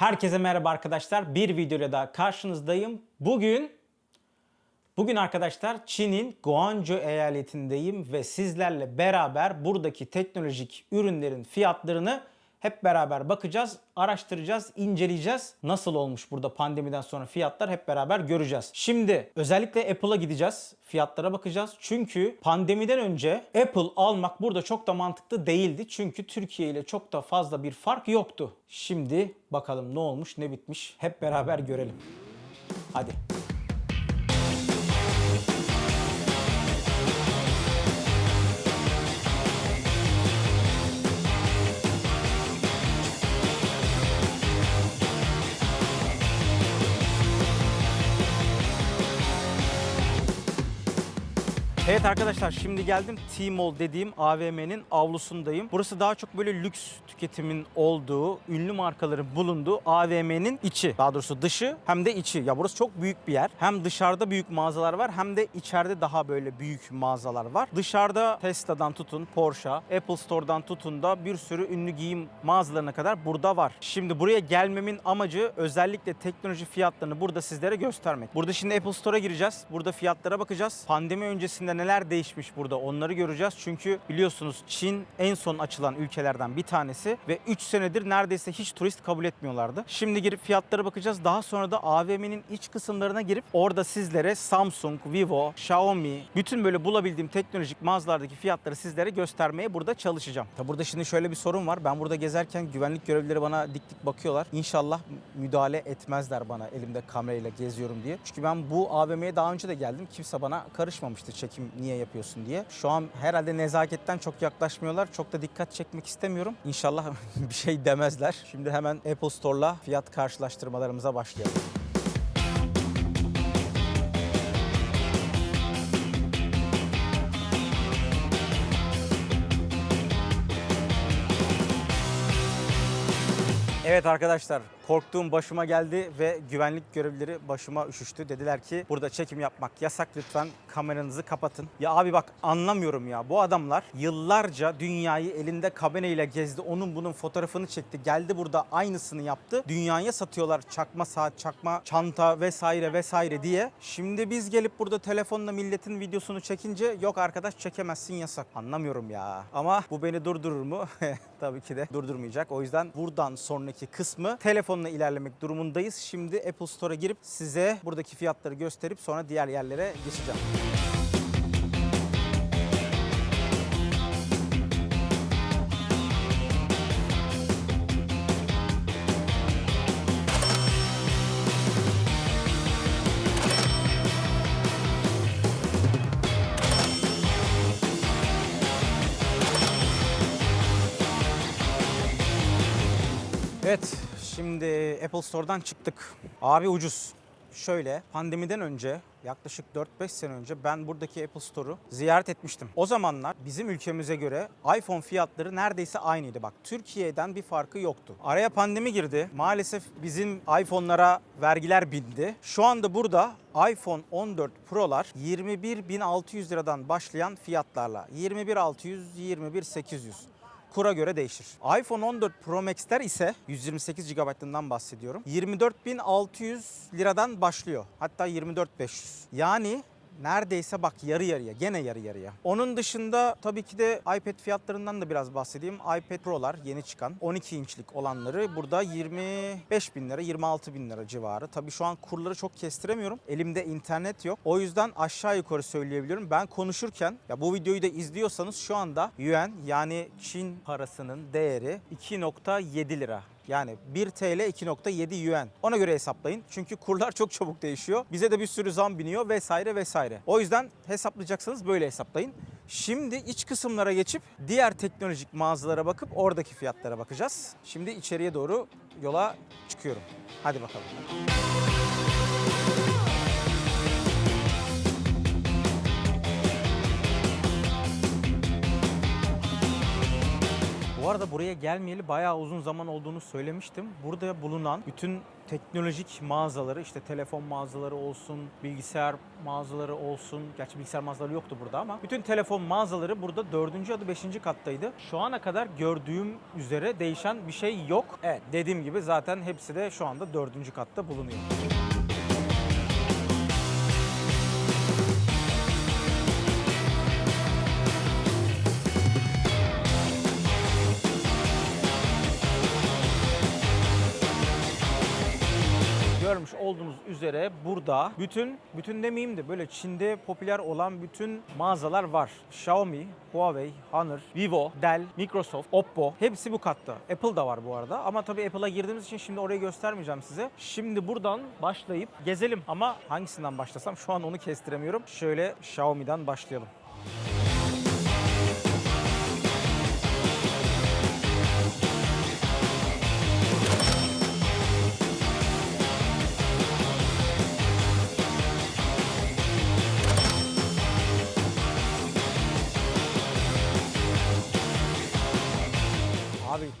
Herkese merhaba arkadaşlar. Bir videoyla daha karşınızdayım. Bugün Bugün arkadaşlar Çin'in Guangzhou eyaletindeyim ve sizlerle beraber buradaki teknolojik ürünlerin fiyatlarını hep beraber bakacağız, araştıracağız, inceleyeceğiz. Nasıl olmuş burada pandemiden sonra fiyatlar hep beraber göreceğiz. Şimdi özellikle Apple'a gideceğiz. Fiyatlara bakacağız. Çünkü pandemiden önce Apple almak burada çok da mantıklı değildi. Çünkü Türkiye ile çok da fazla bir fark yoktu. Şimdi bakalım ne olmuş, ne bitmiş. Hep beraber görelim. Hadi. Evet arkadaşlar şimdi geldim T-Mall dediğim AVM'nin avlusundayım. Burası daha çok böyle lüks tüketimin olduğu, ünlü markaların bulunduğu AVM'nin içi. Daha doğrusu dışı hem de içi. Ya burası çok büyük bir yer. Hem dışarıda büyük mağazalar var hem de içeride daha böyle büyük mağazalar var. Dışarıda Tesla'dan tutun Porsche, Apple Store'dan tutun da bir sürü ünlü giyim mağazalarına kadar burada var. Şimdi buraya gelmemin amacı özellikle teknoloji fiyatlarını burada sizlere göstermek. Burada şimdi Apple Store'a gireceğiz. Burada fiyatlara bakacağız. Pandemi öncesinde neler değişmiş burada onları göreceğiz. Çünkü biliyorsunuz Çin en son açılan ülkelerden bir tanesi ve 3 senedir neredeyse hiç turist kabul etmiyorlardı. Şimdi girip fiyatlara bakacağız. Daha sonra da AVM'nin iç kısımlarına girip orada sizlere Samsung, Vivo, Xiaomi bütün böyle bulabildiğim teknolojik mağazalardaki fiyatları sizlere göstermeye burada çalışacağım. Ya burada şimdi şöyle bir sorun var. Ben burada gezerken güvenlik görevlileri bana dik dik bakıyorlar. İnşallah müdahale etmezler bana elimde kamerayla geziyorum diye. Çünkü ben bu AVM'ye daha önce de geldim. Kimse bana karışmamıştı çekim niye yapıyorsun diye. Şu an herhalde nezaketten çok yaklaşmıyorlar. Çok da dikkat çekmek istemiyorum. İnşallah bir şey demezler. Şimdi hemen Apple Store'la fiyat karşılaştırmalarımıza başlayalım. Evet arkadaşlar korktuğum başıma geldi ve güvenlik görevlileri başıma üşüştü. Dediler ki burada çekim yapmak yasak lütfen kameranızı kapatın. Ya abi bak anlamıyorum ya bu adamlar yıllarca dünyayı elinde kamerayla gezdi. Onun bunun fotoğrafını çekti. Geldi burada aynısını yaptı. Dünyaya satıyorlar çakma saat, çakma çanta vesaire vesaire diye. Şimdi biz gelip burada telefonla milletin videosunu çekince yok arkadaş çekemezsin yasak. Anlamıyorum ya. Ama bu beni durdurur mu? Tabii ki de durdurmayacak. O yüzden buradan sonraki kısmı telefonla ilerlemek durumundayız. Şimdi Apple Store'a girip size buradaki fiyatları gösterip sonra diğer yerlere geçeceğim. Şimdi Apple Store'dan çıktık. Abi ucuz. Şöyle, pandemiden önce yaklaşık 4-5 sene önce ben buradaki Apple Store'u ziyaret etmiştim. O zamanlar bizim ülkemize göre iPhone fiyatları neredeyse aynıydı. Bak Türkiye'den bir farkı yoktu. Araya pandemi girdi. Maalesef bizim iPhone'lara vergiler bindi. Şu anda burada iPhone 14 Pro'lar 21.600 liradan başlayan fiyatlarla 21.600, 21.800 kura göre değişir. iPhone 14 Pro Max'ler ise 128 GB'ından bahsediyorum. 24.600 liradan başlıyor. Hatta 24.500. Yani neredeyse bak yarı yarıya gene yarı yarıya. Onun dışında tabii ki de iPad fiyatlarından da biraz bahsedeyim. iPad Pro'lar yeni çıkan 12 inçlik olanları burada 25 bin lira 26 bin lira civarı. Tabii şu an kurları çok kestiremiyorum. Elimde internet yok. O yüzden aşağı yukarı söyleyebiliyorum. Ben konuşurken ya bu videoyu da izliyorsanız şu anda yuan yani Çin parasının değeri 2.7 lira. Yani 1 TL 2.7 yuan. Ona göre hesaplayın. Çünkü kurlar çok çabuk değişiyor. Bize de bir sürü zam biniyor vesaire vesaire. O yüzden hesaplayacaksanız böyle hesaplayın. Şimdi iç kısımlara geçip diğer teknolojik mağazalara bakıp oradaki fiyatlara bakacağız. Şimdi içeriye doğru yola çıkıyorum. Hadi bakalım. Bu arada buraya gelmeyeli bayağı uzun zaman olduğunu söylemiştim. Burada bulunan bütün teknolojik mağazaları işte telefon mağazaları olsun, bilgisayar mağazaları olsun. Gerçi bilgisayar mağazaları yoktu burada ama bütün telefon mağazaları burada 4. ya da 5. kattaydı. Şu ana kadar gördüğüm üzere değişen bir şey yok. Evet dediğim gibi zaten hepsi de şu anda 4. katta bulunuyor. Olduğunuz üzere burada bütün bütün demeyeyim de böyle Çin'de popüler olan bütün mağazalar var. Xiaomi, Huawei, Honor, Vivo, Dell, Microsoft, Oppo hepsi bu katta. Apple da var bu arada ama tabii Apple'a girdiğimiz için şimdi orayı göstermeyeceğim size. Şimdi buradan başlayıp gezelim ama hangisinden başlasam şu an onu kestiremiyorum. Şöyle Xiaomi'den başlayalım.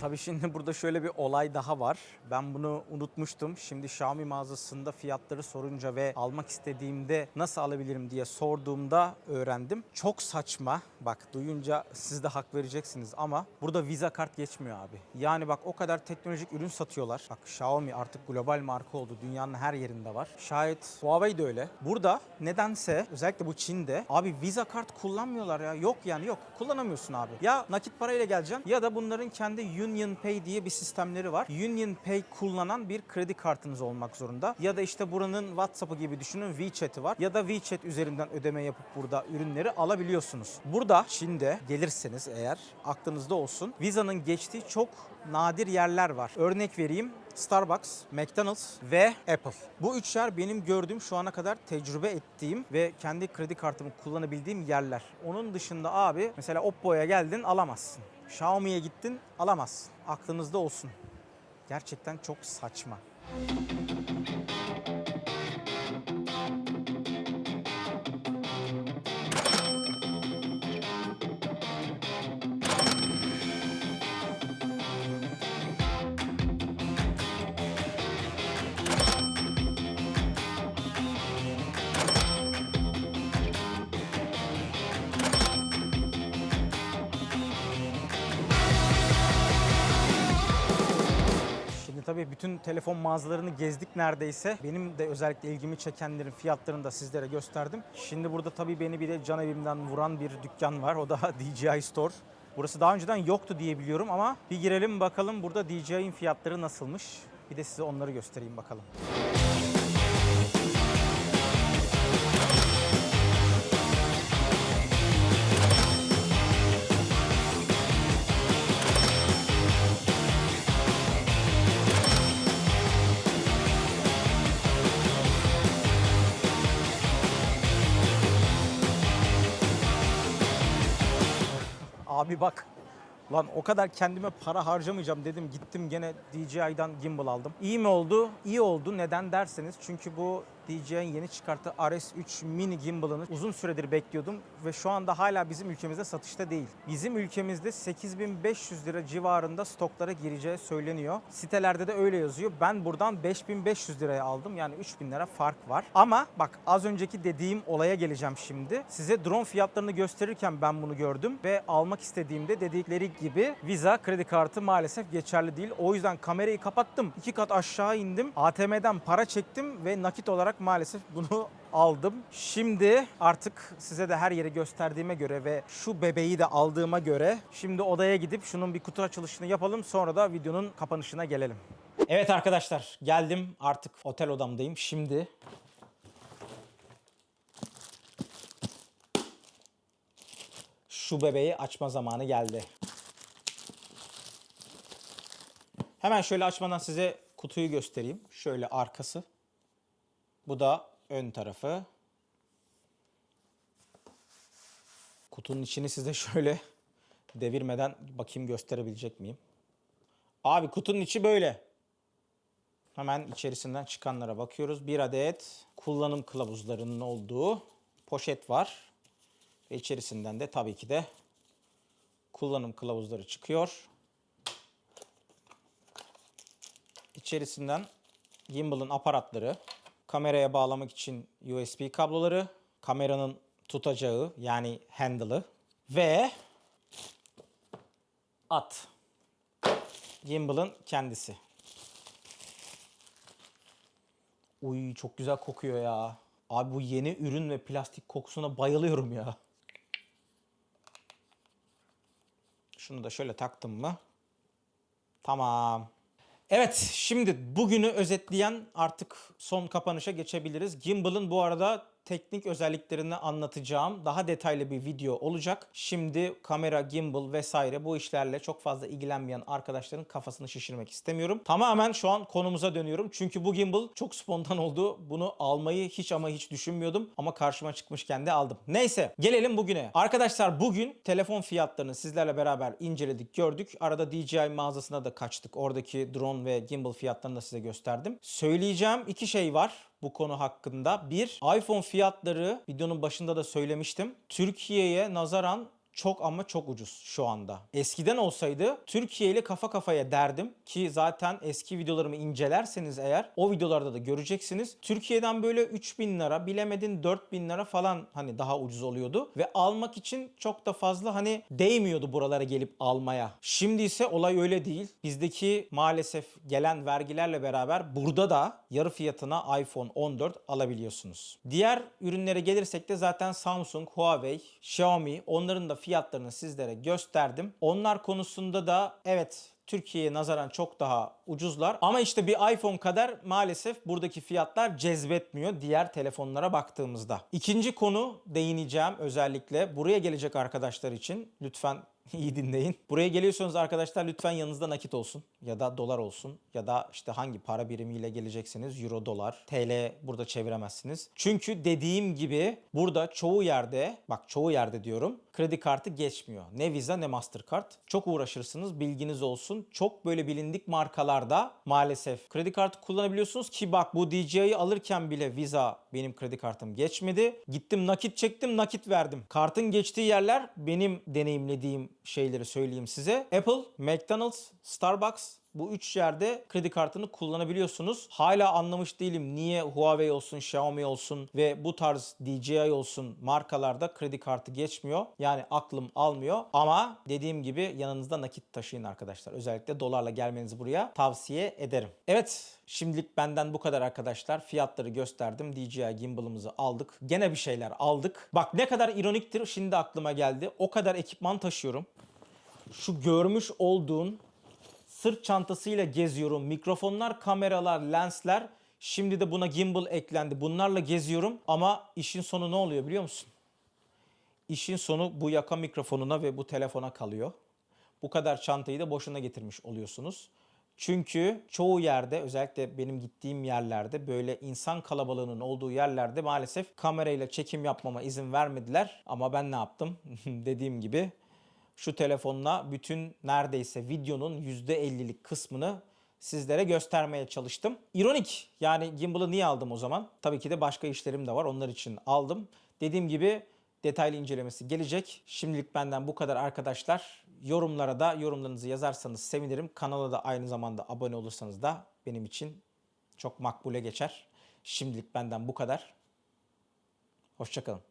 Tabii şimdi burada şöyle bir olay daha var. Ben bunu unutmuştum. Şimdi Xiaomi mağazasında fiyatları sorunca ve almak istediğimde nasıl alabilirim diye sorduğumda öğrendim. Çok saçma. Bak duyunca siz de hak vereceksiniz ama burada Visa kart geçmiyor abi. Yani bak o kadar teknolojik ürün satıyorlar. Bak Xiaomi artık global marka oldu. Dünyanın her yerinde var. Şayet Huawei de öyle. Burada nedense özellikle bu Çin'de abi Visa kart kullanmıyorlar ya. Yok yani yok. Kullanamıyorsun abi. Ya nakit parayla geleceksin ya da bunların kendi Union Pay diye bir sistemleri var. Union Pay kullanan bir kredi kartınız olmak zorunda. Ya da işte buranın WhatsApp'ı gibi düşünün WeChat'i var. Ya da WeChat üzerinden ödeme yapıp burada ürünleri alabiliyorsunuz. Burada Çin'de gelirseniz eğer aklınızda olsun Visa'nın geçtiği çok nadir yerler var. Örnek vereyim. Starbucks, McDonald's ve Apple. Bu üç yer benim gördüğüm şu ana kadar tecrübe ettiğim ve kendi kredi kartımı kullanabildiğim yerler. Onun dışında abi mesela Oppo'ya geldin alamazsın. Xiaomi'ye gittin alamazsın. Aklınızda olsun. Gerçekten çok saçma. Tabii bütün telefon mağazalarını gezdik neredeyse. Benim de özellikle ilgimi çekenlerin fiyatlarını da sizlere gösterdim. Şimdi burada tabii beni bir de can evimden vuran bir dükkan var. O da DJI Store. Burası daha önceden yoktu diye biliyorum ama bir girelim bakalım burada DJI'nin fiyatları nasılmış. Bir de size onları göstereyim bakalım. Abi bak. Lan o kadar kendime para harcamayacağım dedim. Gittim gene DJI'dan gimbal aldım. İyi mi oldu? İyi oldu. Neden derseniz çünkü bu DJI'nin yeni çıkarttığı RS3 mini gimbal'ını uzun süredir bekliyordum ve şu anda hala bizim ülkemizde satışta değil. Bizim ülkemizde 8500 lira civarında stoklara gireceği söyleniyor. Sitelerde de öyle yazıyor. Ben buradan 5500 liraya aldım. Yani 3000 lira fark var. Ama bak az önceki dediğim olaya geleceğim şimdi. Size drone fiyatlarını gösterirken ben bunu gördüm ve almak istediğimde dedikleri gibi Visa kredi kartı maalesef geçerli değil. O yüzden kamerayı kapattım. iki kat aşağı indim. ATM'den para çektim ve nakit olarak maalesef bunu aldım. Şimdi artık size de her yeri gösterdiğime göre ve şu bebeği de aldığıma göre şimdi odaya gidip şunun bir kutu açılışını yapalım. Sonra da videonun kapanışına gelelim. Evet arkadaşlar geldim artık otel odamdayım. Şimdi şu bebeği açma zamanı geldi. Hemen şöyle açmadan size kutuyu göstereyim. Şöyle arkası. Bu da ön tarafı. Kutunun içini size şöyle devirmeden bakayım gösterebilecek miyim? Abi kutunun içi böyle. Hemen içerisinden çıkanlara bakıyoruz. Bir adet kullanım kılavuzlarının olduğu poşet var. Ve içerisinden de tabii ki de kullanım kılavuzları çıkıyor. İçerisinden gimbal'ın aparatları, kameraya bağlamak için USB kabloları, kameranın tutacağı yani handle'ı ve at. Gimbal'ın kendisi. Uy çok güzel kokuyor ya. Abi bu yeni ürün ve plastik kokusuna bayılıyorum ya. Şunu da şöyle taktım mı? Tamam. Evet şimdi bugünü özetleyen artık son kapanışa geçebiliriz. Gimbal'ın bu arada teknik özelliklerini anlatacağım daha detaylı bir video olacak. Şimdi kamera, gimbal vesaire bu işlerle çok fazla ilgilenmeyen arkadaşların kafasını şişirmek istemiyorum. Tamamen şu an konumuza dönüyorum. Çünkü bu gimbal çok spontan oldu. Bunu almayı hiç ama hiç düşünmüyordum. Ama karşıma çıkmışken de aldım. Neyse gelelim bugüne. Arkadaşlar bugün telefon fiyatlarını sizlerle beraber inceledik, gördük. Arada DJI mağazasına da kaçtık. Oradaki drone ve gimbal fiyatlarını da size gösterdim. Söyleyeceğim iki şey var bu konu hakkında. Bir, iPhone fiyatları videonun başında da söylemiştim. Türkiye'ye nazaran çok ama çok ucuz şu anda. Eskiden olsaydı Türkiye ile kafa kafaya derdim ki zaten eski videolarımı incelerseniz eğer o videolarda da göreceksiniz. Türkiye'den böyle 3000 lira bilemedin 4000 lira falan hani daha ucuz oluyordu ve almak için çok da fazla hani değmiyordu buralara gelip almaya. Şimdi ise olay öyle değil. Bizdeki maalesef gelen vergilerle beraber burada da yarı fiyatına iPhone 14 alabiliyorsunuz. Diğer ürünlere gelirsek de zaten Samsung, Huawei, Xiaomi onların da fiyatlarını sizlere gösterdim. Onlar konusunda da evet Türkiye'ye nazaran çok daha ucuzlar. Ama işte bir iPhone kadar maalesef buradaki fiyatlar cezbetmiyor diğer telefonlara baktığımızda. İkinci konu değineceğim özellikle buraya gelecek arkadaşlar için lütfen iyi dinleyin. Buraya geliyorsanız arkadaşlar lütfen yanınızda nakit olsun ya da dolar olsun ya da işte hangi para birimiyle gelecekseniz euro, dolar, TL burada çeviremezsiniz. Çünkü dediğim gibi burada çoğu yerde bak çoğu yerde diyorum kredi kartı geçmiyor. Ne Visa ne Mastercard. Çok uğraşırsınız bilginiz olsun. Çok böyle bilindik markalarda maalesef kredi kartı kullanabiliyorsunuz ki bak bu DJI'yi alırken bile Visa benim kredi kartım geçmedi. Gittim nakit çektim nakit verdim. Kartın geçtiği yerler benim deneyimlediğim şeyleri söyleyeyim size. Apple, McDonald's, Starbucks bu üç yerde kredi kartını kullanabiliyorsunuz. Hala anlamış değilim niye Huawei olsun, Xiaomi olsun ve bu tarz DJI olsun markalarda kredi kartı geçmiyor. Yani aklım almıyor ama dediğim gibi yanınızda nakit taşıyın arkadaşlar. Özellikle dolarla gelmenizi buraya tavsiye ederim. Evet şimdilik benden bu kadar arkadaşlar. Fiyatları gösterdim. DJI gimbal'ımızı aldık. Gene bir şeyler aldık. Bak ne kadar ironiktir şimdi aklıma geldi. O kadar ekipman taşıyorum. Şu görmüş olduğun sırt çantasıyla geziyorum. Mikrofonlar, kameralar, lensler. Şimdi de buna gimbal eklendi. Bunlarla geziyorum ama işin sonu ne oluyor biliyor musun? İşin sonu bu yaka mikrofonuna ve bu telefona kalıyor. Bu kadar çantayı da boşuna getirmiş oluyorsunuz. Çünkü çoğu yerde özellikle benim gittiğim yerlerde böyle insan kalabalığının olduğu yerlerde maalesef kamerayla çekim yapmama izin vermediler. Ama ben ne yaptım? Dediğim gibi şu telefonla bütün neredeyse videonun %50'lik kısmını sizlere göstermeye çalıştım. İronik yani gimbal'ı niye aldım o zaman? Tabii ki de başka işlerim de var onlar için aldım. Dediğim gibi detaylı incelemesi gelecek. Şimdilik benden bu kadar arkadaşlar. Yorumlara da yorumlarınızı yazarsanız sevinirim. Kanala da aynı zamanda abone olursanız da benim için çok makbule geçer. Şimdilik benden bu kadar. Hoşçakalın.